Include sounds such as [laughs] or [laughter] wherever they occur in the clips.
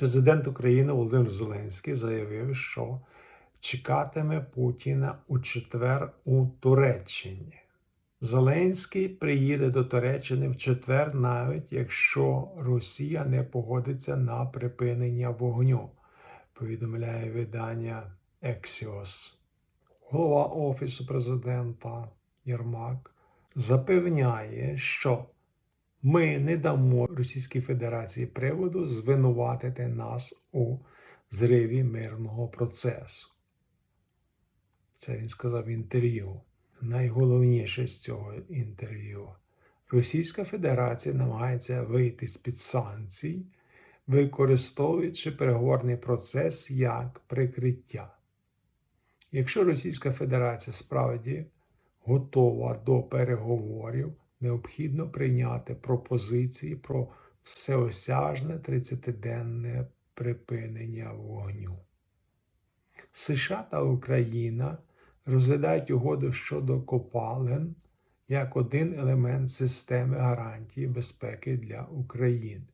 Президент України Володимир Зеленський заявив, що чекатиме Путіна у четвер у Туреччині. Зеленський приїде до Туреччини в четвер, навіть якщо Росія не погодиться на припинення вогню, повідомляє видання Ексіос. Голова Офісу президента Єрмак запевняє, що ми не дамо Російській Федерації приводу звинуватити нас у зриві мирного процесу. Це він сказав в інтерв'ю. Найголовніше з цього інтерв'ю. Російська Федерація намагається вийти з під санкцій, використовуючи переговорний процес як прикриття. Якщо Російська Федерація справді готова до переговорів, необхідно прийняти пропозиції про всеосяжне 30-денне припинення вогню. США та Україна розглядають угоду щодо копалин як один елемент системи гарантії безпеки для України.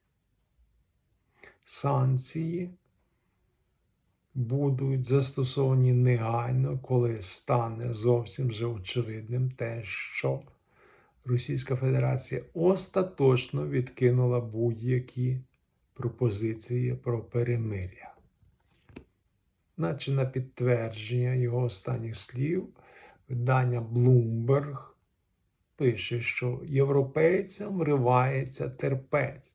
Санкції будуть застосовані негайно, коли стане зовсім вже очевидним те, що Російська Федерація остаточно відкинула будь-які пропозиції про перемир'я. Наче на підтвердження його останніх слів, видання Bloomberg пише, що європейцям вривається терпець.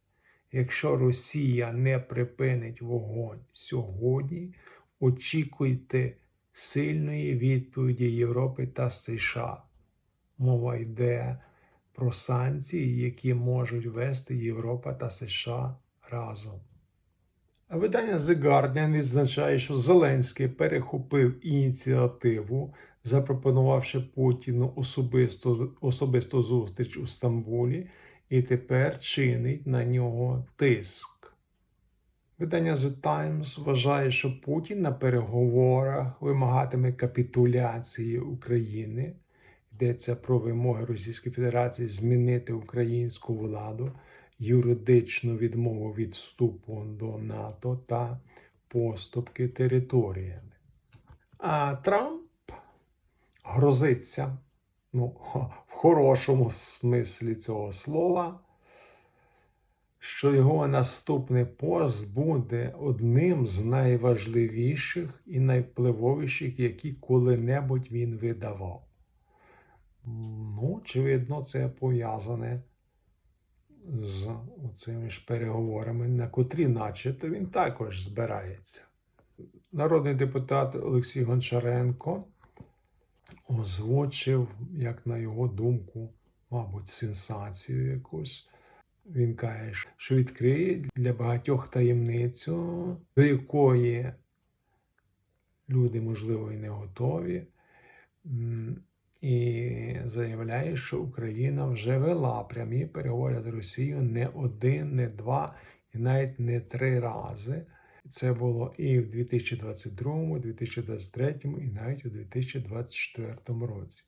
Якщо Росія не припинить вогонь сьогодні, очікуйте сильної відповіді Європи та США. Мова йде про санкції, які можуть вести Європа та США разом. А видання The Guardian відзначає, що Зеленський перехопив ініціативу, запропонувавши Путіну особисту, особисту зустріч у Стамбулі, і тепер чинить на нього тиск. Видання The Times вважає, що Путін на переговорах вимагатиме капітуляції України. Йдеться про вимоги Російської Федерації змінити українську владу, юридичну відмову від вступу до НАТО та поступки територіями. А Трамп грозиться, ну, в хорошому смислі цього слова, що його наступний пост буде одним з найважливіших і найвпливовіших, які коли-небудь він видавав. Ну, очевидно, це пов'язане з цими ж переговорами, на котрі, начебто, він також збирається. Народний депутат Олексій Гончаренко озвучив, як на його думку, мабуть, сенсацію якусь. Він каже, що відкриє для багатьох таємницю, до якої люди, можливо, і не готові. І заявляє, що Україна вже вела прямі переговори з Росією не один, не два і навіть не три рази. Це було і в 2022, 2023 і навіть у 2024 році.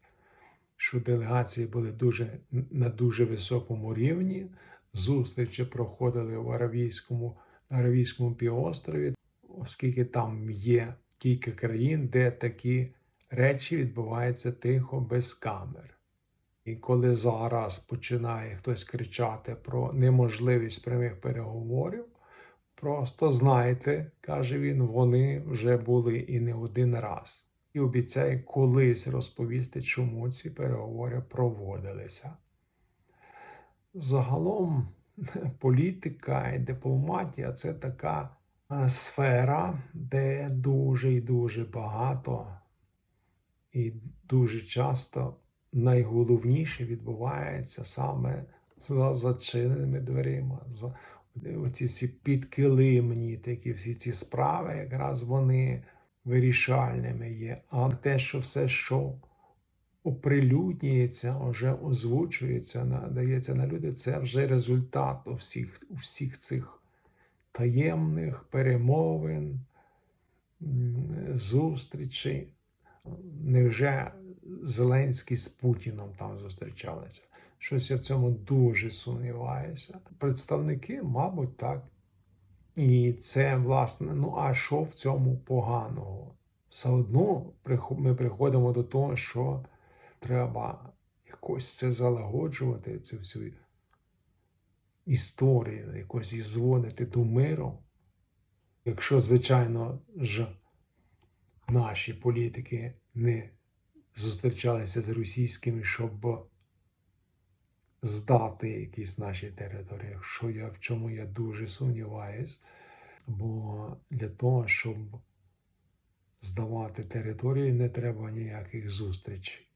Що делегації були дуже на дуже високому рівні. Зустрічі проходили в Аравійському, Аравійському півострові, оскільки там є кілька країн, де такі речі відбуваються тихо без камер. І коли зараз починає хтось кричати про неможливість прямих переговорів, просто знайте, каже він, вони вже були і не один раз. І обіцяє колись розповісти, чому ці переговори проводилися. Загалом [laughs] політика і дипломатія це така сфера, де дуже і дуже багато і дуже часто найголовніше відбувається саме за зачиненими дверима. За оці всі підкилимні, такі всі ці справи, якраз вони вирішальними є. А те, що все, що оприлюднюється, вже озвучується, надається на люди, це вже результат усіх, усіх цих таємних перемовин, зустрічей. Невже Зеленський з Путіном там зустрічалися? Щось я в цьому дуже сумніваюся. Представники, мабуть, так І це, власне, ну а що в цьому поганого? Все одно ми приходимо до того, що треба якось це залагоджувати, цю всю історію, якось її зводити до миру. Якщо, звичайно ж, наші політики не зустрічалися з російськими, щоб здати якісь наші території, що я в чому я дуже сумніваюсь. Бо для того, щоб здавати території, не треба ніяких зустрічей.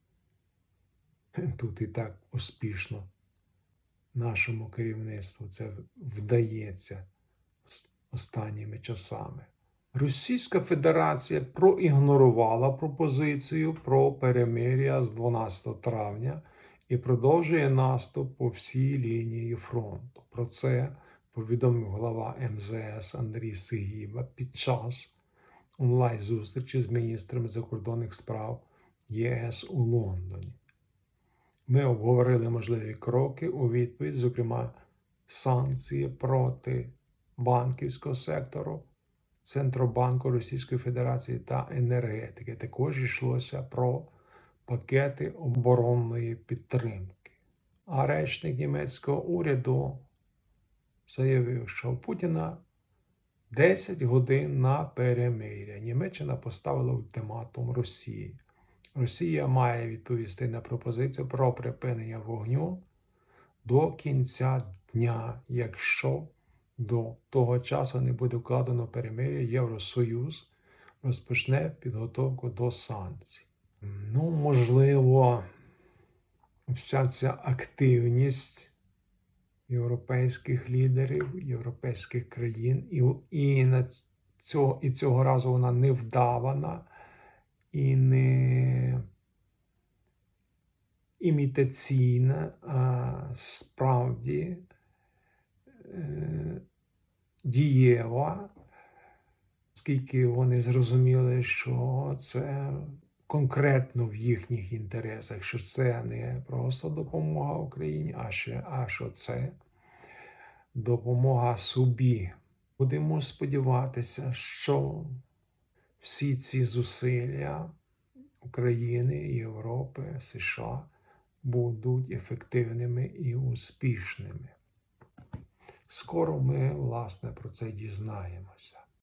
Тут і так успішно нашому керівництву це вдається останніми часами. Російська Федерація проігнорувала пропозицію про перемир'я з 12 травня і продовжує наступ по всій лінії фронту. Про це повідомив глава МЗС Андрій Сигіба під час онлайн-зустрічі з міністрами закордонних справ ЄС у Лондоні. Ми обговорили можливі кроки у відповідь, зокрема, санкції проти банківського сектору, Центробанку Російської Федерації та енергетики. Також йшлося про пакети оборонної підтримки. А речник німецького уряду заявив, що у Путіна 10 годин на перемир'я. Німеччина поставила ультиматум Росії. Росія має відповісти на пропозицію про припинення вогню до кінця дня, якщо до того часу не буде вкладено перемир'я, Євросоюз розпочне підготовку до санкцій. Ну, можливо, вся ця активність європейських лідерів, європейських країн, і, і, на цього, і цього разу вона не вдавана і не імітаційна, а справді е, дієва, оскільки вони зрозуміли, що це конкретно в їхніх інтересах, що це не просто допомога Україні, а ще а що це допомога собі. Будемо сподіватися, що всі ці зусилля України, Європи, США будуть ефективними і успішними. Скоро ми, власне, про це дізнаємося.